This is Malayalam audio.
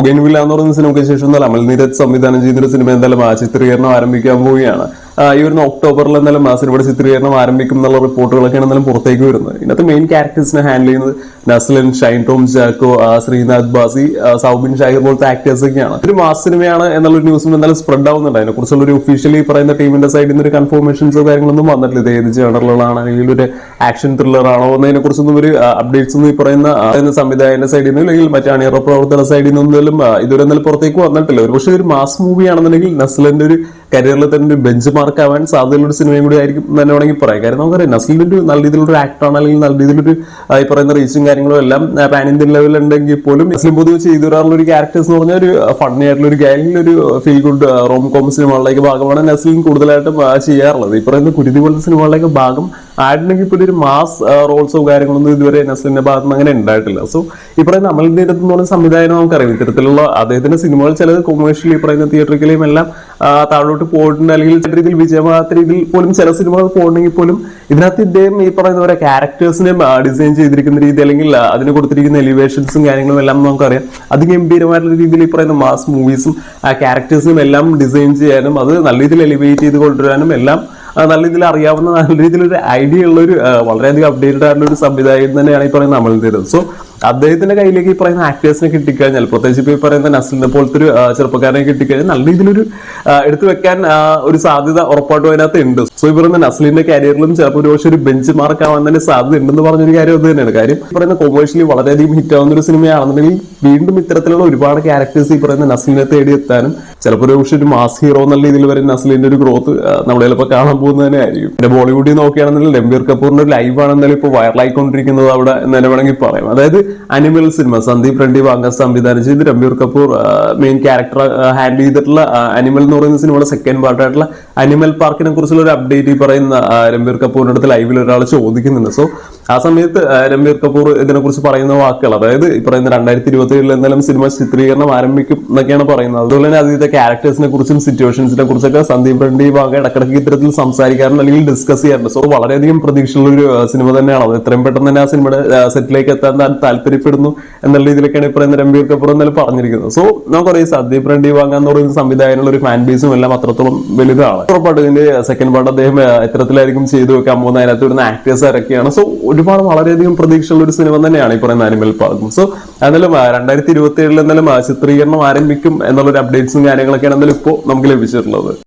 ബോഗൻവില്ല എന്ന് പറയുന്ന സിനിമയ്ക്ക് ശേഷം എന്തായാലും അമൽ നീരജ് സംവിധാനം ചെയ്തൊരു സിനിമ എന്തായാലും ആ ചിത്രീകരണം ആരംഭിക്കാൻ പോവുകയാണ്. ഈ വരുന്ന ഒക്ടോബറിൽ എന്തായാലും ആ സിനിമയുടെ ചിത്രീകരണം ആരംഭിക്കും എന്നുള്ള റിപ്പോർട്ടുകളൊക്കെയാണ് എന്തായാലും പുറത്തേക്ക് വരുന്നത്. ഇതിനകത്ത് മെയിൻ ക്യാരക്ടേഴ്സിനെ ഹാൻഡിൽ ചെയ്യുന്നത് നസ്ലിൻ ഷൈൻ ടോം ചാക്കോ ശ്രീനാഥ് ബാസി സൗബിൻ ഷാഹിർ പോലത്തെ ആക്ടേഴ്സ് ഒക്കെയാണ്. ഒരു മാസ് സിനിമയാണ് എന്നുള്ള ന്യൂസും എന്തായാലും സ്പ്രെഡ് ആവുന്നുണ്ട്. അതിനെ കുറിച്ചുള്ള ഒരു ഒഫീഷ്യലി പറയുന്ന ടീമിന്റെ സൈഡിൽ നിന്ന് ഒരു കൺഫർമേഷൻസോ കാര്യങ്ങളൊന്നും വന്നിട്ടില്ല. ഏത് ജേണറിലാണ് അല്ലെങ്കിൽ ഒരു ആക്ഷൻ ത്രില്ലർ ആണോ? എന്നതിനെ കുറിച്ചൊന്നും ഒരു അപ്ഡേറ്റ്സ് ഒന്നും ഈ പറയുന്ന സംവിധായകന്റെ സൈഡിൽ നിന്ന് അല്ലെങ്കിൽ മറ്റു അണിയറ പ്രവർത്തന സൈഡിൽ നിന്നൊന്നും ഇതുവരെ എന്നാലും പുറത്തേക്ക് വന്നിട്ടില്ല. ഒരു പക്ഷേ ഒരു മാസ് മൂവി ആണെന്നുണ്ടെങ്കിൽ നസ്ലിന്റെ ഒരു കരിയറിൽ തന്നെ ഒരു ബെഞ്ച് മാർക്ക് ആവാൻ സാധ്യതയുള്ള ഒരു സിനിമയും കൂടി ആയിരിക്കും തന്നെ വേണമെങ്കിൽ പറയാം. കാരണം നമുക്കറിയാം നസ്ലിന്റെ ഒരു നല്ല രീതിയിലുള്ള ആക്ടറാണ് അല്ലെങ്കിൽ നല്ല രീതിയിലൊരു ഈ പറയുന്ന റീച്ചും കാര്യങ്ങളും എല്ലാം പാൻ ഇന്ത്യൻ ലെവലിൽ ഉണ്ടെങ്കിൽ പോലും മുസ്ലിം പൊതുവെ ചെയ്തു ഒരു ക്യാരക്ടേഴ്സ് എന്ന് പറഞ്ഞാൽ ഒരു ഫണ്ണി ആയിട്ടുള്ള ഒരു ഗാങ്ങിൽ ഒരു ഫീൽ ഗുഡ് റോം കോം സിനിമകളിലേക്ക് ഭാഗമാണ് നസ്ലിൻ കൂടുതലായിട്ടും ചെയ്യാറുള്ളത്. ഈ പറയുന്ന കുരുതി പോലത്തെ സിനിമകളിലേക്ക് ഭാഗം ആയിട്ടുണ്ടെങ്കിൽ ഇപ്പോൾ ഒരു മാസ് റോൾസോ കാര്യങ്ങളൊന്നും ഇതുവരെ നസ്ലിന്റെ ഭാഗത്ത് നിന്ന് അങ്ങനെ ഉണ്ടായിട്ടില്ല. സോ ഈ പറയുന്ന അമൽ നീരത്ത് എന്ന് പറയുന്ന സംവിധായകനെ നമുക്കറിയാം. ഇത്തരത്തിലുള്ള അദ്ദേഹത്തിന്റെ സിനിമകൾ ചിലത് കൊമേഴ്ഷ്യലി പറയുന്ന തിയേറ്ററിക്കലെയും എല്ലാം താഴോട്ട് പോയിട്ടുണ്ട്. അല്ലെങ്കിൽ ചില രീതിയിൽ വിജയമാകാത്ത രീതിയിൽ പോലും ചില സിനിമകൾ പോകണമെങ്കിൽ പോലും ഇതിനകത്ത് ഇദ്ദേഹം ഈ പറയുന്ന പോലെ ക്യാരക്ടേഴ്സിനെ ഡിസൈൻ ചെയ്തിരിക്കുന്ന രീതി അല്ലെങ്കിൽ അതിന് കൊടുത്തിരിക്കുന്ന എലിവേഷൻസും കാര്യങ്ങളും എല്ലാം നമുക്കറിയാം. അതിഗംഭീരമായിട്ടുള്ള രീതിയിൽ ഈ പറയുന്ന മാസ് മൂവീസും ആ ക്യാരക്ടേഴ്സിനും എല്ലാം ഡിസൈൻ ചെയ്യാനും അത് നല്ല രീതിയിൽ എലിവേറ്റ് ചെയ്ത് കൊണ്ടുവരാനും എല്ലാം നല്ല രീതിയിൽ അറിയാവുന്ന നല്ല രീതിയിൽ ഒരു ഐഡിയ ഉള്ള ഒരു വളരെയധികം അപ്ഡേറ്റഡ് ആയിട്ടുള്ള ഒരു സംവിധായകൻ തന്നെയാണ് ഈ പറയുന്ന അമൽ സോ അദ്ദേഹത്തിന്റെ കയ്യിലേക്ക് ഈ പറയുന്ന ആക്ടേഴ്സിനെ കിട്ടിക്കഴിഞ്ഞാൽ പ്രത്യേകിച്ച് ഇപ്പൊ ഈ പറയുന്ന നസ്ലിനെ പോലത്തെ ഒരു ചെറുപ്പക്കാരനെ കിട്ടിക്കഴിഞ്ഞാൽ നല്ല രീതിയിലൊരു എടുത്തു വെക്കാൻ ഒരു സാധ്യത ഉറപ്പായിട്ടും അതിനകത്ത് ഉണ്ട്. സോ ഈ പറയുന്ന നസ്ലിന്റെ കരിയറിലും ചിലപ്പോൾ ഒരു പക്ഷേ ഒരു ബെഞ്ച് മാർക്ക് ആവാൻ തന്നെ സാധ്യത ഉണ്ടെന്ന് പറഞ്ഞൊരു കാര്യം അത് തന്നെയാണ്. കാര്യം ഈ പറയുന്ന കൊമേഴ്ഷ്യലി വളരെയധികം ഹിറ്റ് ആവുന്ന ഒരു സിനിമയാണെന്നുണ്ടെങ്കിൽ വീണ്ടും ഇത്തരത്തിലുള്ള ഒരുപാട് ക്യാരക്ടേഴ്സ് ഈ പറയുന്ന നസ്ലിനെ തേടി എത്താനും ചിലപ്പോൾ ഒരു പക്ഷേ ഒരു മാസ് ഹീറോ എന്നുള്ള രീതിയിൽ വരെ നസ്ലിന്റെ ഒരു ഗ്രോത്ത് നമ്മൾ ചിലപ്പോൾ കാണാൻ പോകുന്നത് തന്നെ ആയിരിക്കും. പിന്നെ ബോളിവുഡിൽ നോക്കുകയാണെന്നുണ്ടെങ്കിൽ രംബീർ കപൂറിന്റെ ഒരു ലൈവ് ആണെന്നാലും ഇപ്പോൾ വൈറലായിക്കൊണ്ടിരിക്കുന്നത് അവിടെ എന്ന് തന്നെ വേണമെങ്കിൽ പറയാം. അതായത് അനിമൽ സിനിമ സന്ദീപ് റെഡ്ഡി വാങ്ക സംവിധാനം ചെയ്ത് Ranbir Kapoor main character handle ചെയ്തിട്ടുള്ള അനിമൽ എന്ന് പറയുന്ന സിനിമയുടെ സെക്കൻഡ് പാർട്ടായിട്ടുള്ള അനിമൽ പാർക്കിനെ കുറിച്ചുള്ള ഒരു അപ്ഡേറ്റ് ഈ പറയുന്ന രംബീർ കപൂറിന്റെ അടുത്ത് ലൈവിൽ ഒരാൾ ചോദിക്കുന്നുണ്ട്. സോ ആ സമയത്ത് രംബീർ കപൂർ ഇതിനെ കുറിച്ച് പറയുന്ന വാക്കുകൾ അതായത് ഈ പറയുന്ന രണ്ടായിരത്തി ഇരുപത്തി ഏഴിൽ എന്തായാലും സിനിമ ചിത്രീകരണം ആരംഭിക്കും എന്നൊക്കെയാണ് പറയുന്നത്. അതുപോലെ തന്നെ അതിന്റെ ക്യാരക്ടേഴ്സിനെ കുറിച്ചും സിറ്റുവേഷൻസിനെ കുറിച്ചൊക്കെ സന്ദീപ് റെഡ്ഡി ഭാഗം ഇടക്കിടക്ക് ഇത്തരത്തിൽ സംസാരിക്കാറുണ്ട് അല്ലെങ്കിൽ ഡിസ്കസ് ചെയ്യാറുണ്ട്. സോ വളരെയധികം പ്രതീക്ഷയുള്ള ഒരു സിനിമ തന്നെയാണ് അത്. എത്രയും പെട്ടെന്ന് തന്നെ ആ സിനിമയുടെ സെറ്റിലേക്ക് എത്താൻ താൻ താല്പര്യപ്പെടുന്നു എന്നുള്ള രീതിയിലൊക്കെയാണ് ഈ പറയുന്ന രംബീർ കപൂർ എന്നാലും പറഞ്ഞിരിക്കുന്നത്. സോ നമുക്കറിയാം സന്ദീപ് റെഡ്ഡി ഭാഗം എന്ന് പറയുന്ന സംവിധായകനുള്ള ഒരു ഫാൻ ബേസും എല്ലാം അത്രത്തോളം വലുതാണ്. ഉറപ്പായിട്ടും ഇതിന്റെ സെക്കൻഡ് പാർട്ട് അദ്ദേഹം എത്രത്തിലായിരിക്കും ചെയ്തു വെക്കാൻ പോകുന്ന അതിനകത്ത് വരുന്ന ആക്ടേഴ്സ് ആരൊക്കെയാണ്. സോ ഒരുപാട് വളരെയധികം പ്രതീക്ഷയുള്ള ഒരു സിനിമ തന്നെയാണ് ഈ പറയുന്ന അനിമൽ പാർക്കും. സോ എന്നാലും രണ്ടായിരത്തി ഇരുപത്തി ഏഴിൽ എന്നാലും ചിത്രീകരണം ആരംഭിക്കും എന്നുള്ള ഒരു അപ്ഡേറ്റ്സും കാര്യങ്ങളൊക്കെയാണ് എന്തായാലും ഇപ്പോൾ നമുക്ക് ലഭിച്ചിട്ടുള്ളത്.